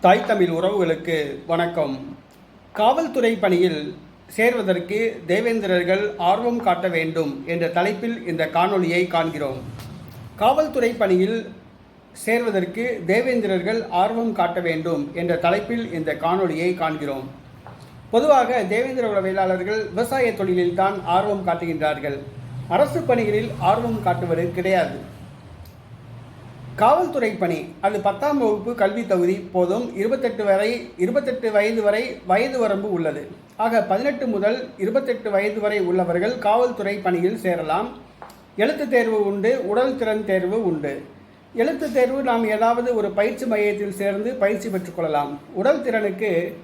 தாய் தமிழ் உறவுகளுக்கு வணக்கம். காவல்துறை பணியில் சேர்வதற்கு தேவேந்திரர்கள் ஆர்வம் காட்ட வேண்டும் என்ற தலைப்பில் இந்த காணொளியை காண்கிறோம். காவல்துறை பணியில் சேர்வதற்கு தேவேந்திரர்கள் ஆர்வம் காட்ட வேண்டும் என்ற தலைப்பில் இந்த காணொளியை காண்கிறோம். பொதுவாக தேவேந்திர உளவியலாளர்கள் விவசாய தொழிலில்தான் ஆர்வம் காட்டுகின்றார்கள். அரசு பணிகளில் ஆர்வம் காட்டுவது கிடையாது. காவல்துறை பணி. அது பத்தாம் வகுப்பு கல்வி தகுதி. போதும் இருபத்தெட்டு வரை இருபத்தெட்டு வயது வரை வயது வரம்பு உள்ளது. ஆக பதினெட்டு முதல் இருபத்தெட்டு வயது வரை உள்ளவர்கள் காவல்துறை பணியில் சேரலாம். எழுத்துத் தேர்வு உண்டு உடல் திறன் தேர்வு உண்டு. எழுத்துத் தேர்வு நாம் ஏதாவது ஒரு பயிற்சி மையத்தில் சேர்ந்து பயிற்சி பெற்றுக்கொள்ளலாம் உடல் திறனுக்கு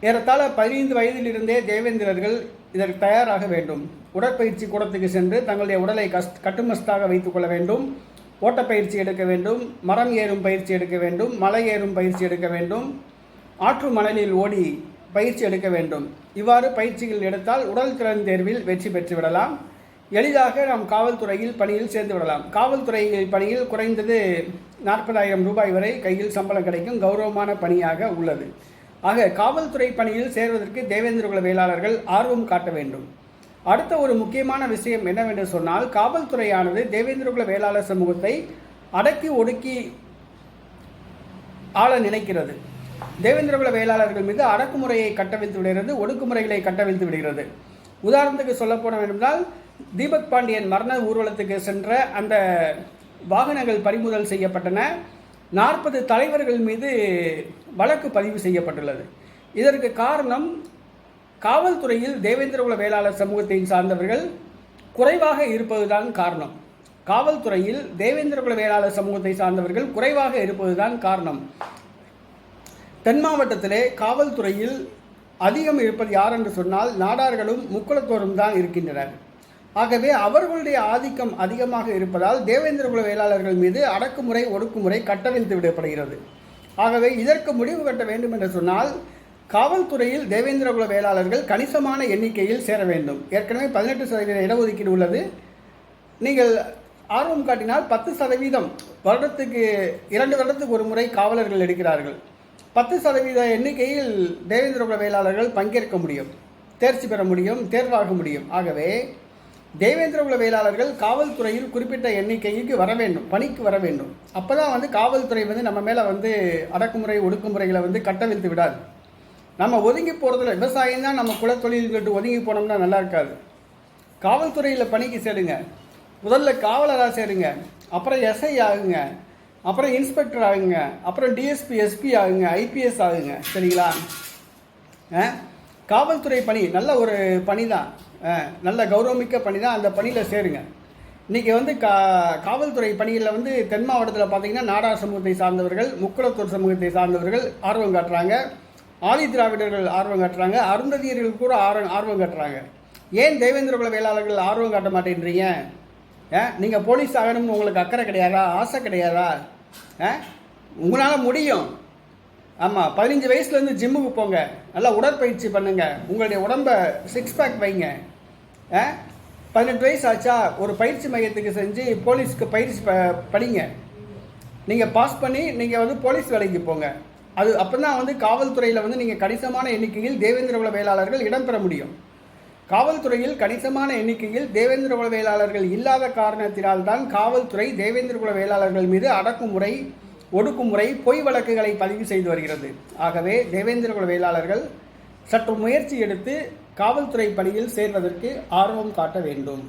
ஏறத்தாழ பதினைந்து வயதிலிருந்தே தேவேந்திரர்கள் இதற்கு தயாராக வேண்டும். உடற்பயிற்சி கூடத்துக்கு சென்று தங்களுடைய உடலை கஷ்ட கட்டுமஸ்தாக வைத்துக்கொள்ள வேண்டும். ஓட்டப்பயிற்சி எடுக்க வேண்டும் மரம் ஏறும் பயிற்சி எடுக்க வேண்டும் மலை ஏறும் பயிற்சி எடுக்க வேண்டும் ஆற்று மணலில் ஓடி பயிற்சி எடுக்க வேண்டும். இவ்வாறு பயிற்சிகள் எடுத்தால் உடல் திறன் தேர்வில் வெற்றி பெற்று விடலாம். எளிதாக நாம் காவல்துறையில் பணியில் சேர்ந்து விடலாம். காவல்துறை பணியில் குறைந்தது நாற்பதாயிரம் ரூபாய் வரை கையில் சம்பளம் கிடைக்கும் கௌரவமான பணியாக உள்ளது. ஆக காவல்துறை பணியில் சேர்வதற்கு தேவேந்திர குல வேளாளர்கள் ஆர்வம் காட்ட வேண்டும். அடுத்த ஒரு முக்கியமான விஷயம் என்னவென்று சொன்னால் காவல்துறையானது தேவேந்திரகுல வேளாளர் சமூகத்தை அடக்கி ஒடுக்கி ஆள நினைக்கிறது. தேவேந்திரகுல வேளாளர்கள் மீது அடக்குமுறையை கட்டவிழ்த்து விடுகிறது ஒடுக்குமுறைகளை கட்டவிழ்த்து விடுகிறது. உதாரணத்துக்கு சொல்லப்போன என்றால் தீபக் பாண்டியன் மரண ஊர்வலத்துக்கு சென்ற அந்த வாகனங்கள் பறிமுதல் செய்யப்பட்டன. நாற்பது தலைவர்கள் மீது வழக்கு பதிவு செய்யப்பட்டுள்ளது. இதற்கு காரணம் காவல்துறையில் தேவேந்திரகுல வேளாளர் சமூகத்தை சார்ந்தவர்கள் குறைவாக இருப்பதுதான் காரணம். காவல்துறையில் தேவேந்திரகுல வேளாளர் சமூகத்தை சார்ந்தவர்கள் குறைவாக இருப்பதுதான் காரணம். தென் மாவட்டத்திலே காவல்துறையில் அதிகம் இருப்பது யார் என்று சொன்னால் நாடார்களும் முக்குளத்தோரும் தான் இருக்கின்றனர். ஆகவே அவர்களுடைய ஆதிக்கம் அதிகமாக இருப்பதால் தேவேந்திரகுல வேளாளர்கள் மீது அடக்குமுறை ஒடுக்குமுறை கட்டவிழ்த்து விடப்படுகிறது. ஆகவே இதற்கு முடிவு கட்ட வேண்டும் என்று சொன்னால் காவல்துறையில் தேவேந்திரகுல வேளாளர்கள் கணிசமான எண்ணிக்கையில் சேர வேண்டும். ஏற்கனவே பதினெட்டு சதவீத இடஒதுக்கீடு உள்ளது. நீங்கள் ஆர்வம் காட்டினால் பத்து சதவீதம் வருடத்துக்கு இரண்டு வருடத்துக்கு ஒரு முறை காவலர்கள் எடுக்கிறார்கள். பத்து சதவீத எண்ணிக்கையில் தேவேந்திரகுல வேளாளர்கள் பங்கேற்க முடியும் தேர்ச்சி பெற முடியும் தேர்வாக முடியும். ஆகவே தேவேந்திரகுல வேளாளர்கள் காவல்துறையில் குறிப்பிட்ட எண்ணிக்கைக்கு வர வேண்டும் பணிக்கு வர வேண்டும். அப்போ தான் வந்து காவல்துறை வந்து நம்ம மேலே வந்து அடக்குமுறை ஒடுக்குமுறைகளை வந்து கட்டவிழ்த்து விடாது. நம்ம ஒதுங்கி போகிறதுல விவசாயம் தான் நம்ம குலத்தொழில் சொல்லிட்டு ஒதுங்கி போனோம்னா நல்லா இருக்காது. காவல்துறையில் பணிக்கு சேருங்க. முதல்ல காவலராக சேருங்க. அப்புறம் எஸ்ஐ ஆகுங்க. அப்புறம் இன்ஸ்பெக்டர் ஆகுங்க. அப்புறம் டிஎஸ்பி எஸ்பி ஆகுங்க. ஐபிஎஸ் ஆகுங்க. சரிங்களா? ஆ? காவல்துறை பணி நல்ல ஒரு பணி தான் நல்ல கௌரவமிக்க பணி தான் அந்த பணியில் சேருங்க. இன்றைக்கி வந்து கா காவல்துறை பணியில் வந்து தென் மாவட்டத்தில் பார்த்தீங்கன்னா நாடார் சமூகத்தை சார்ந்தவர்கள் முக்குளத்தூர் சமூகத்தை சார்ந்தவர்கள் ஆர்வம் காட்டுறாங்க. ஆதி திராவிடர்கள் ஆர்வம் காட்டுறாங்க. அருந்ததியர்கள் கூட ஆர்வம் ஆர்வம் காட்டுறாங்க. ஏன் தேவேந்திர குல வேளாளர்கள் ஆர்வம் காட்ட மாட்டேன்றீங்க? நீங்கள் போலீஸ் ஆகணும்னு உங்களுக்கு அக்கறை கிடையாதா? ஆசை கிடையாதா? உங்களால் முடியும். ஆமாம் பதினஞ்சு வயசுலேருந்து ஜிம்முக்கு போங்க. நல்லா உடற்பயிற்சி பண்ணுங்கள் உங்களுடைய உடம்பை சிக்ஸ் பேக் வைங்க. ஆ? பதினெட்டு வயசு ஆச்சா? ஒரு பயிற்சி மையத்துக்கு செஞ்சு போலீஸ்க்கு பயிற்சி ப படிங்க. நீங்கள் பாஸ் பண்ணி நீங்கள் வந்து போலீஸ் வேலைக்கு போங்க. அது அப்போ தான் வந்து காவல்துறையில் வந்து நீங்கள் கணிசமான எண்ணிக்கையில் தேவேந்திரகுல வேளாளர்கள் இடம்பெற முடியும். காவல்துறையில் கணிசமான எண்ணிக்கையில் தேவேந்திரகுல வேளாளர்கள் இல்லாத காரணத்தினால் தான் காவல்துறை தேவேந்திரகுல வேளாளர்கள் மீது அடக்குமுறை ஒடுக்குமுறை பொய் வழக்குகளை பதிவு செய்து வருகிறது. ஆகவே தேவேந்திரகுல வேளாளர்கள் சற்று முயற்சி எடுத்து காவல்துறை பணியில் சேர்வதற்கு ஆர்வம் காட்ட வேண்டும்.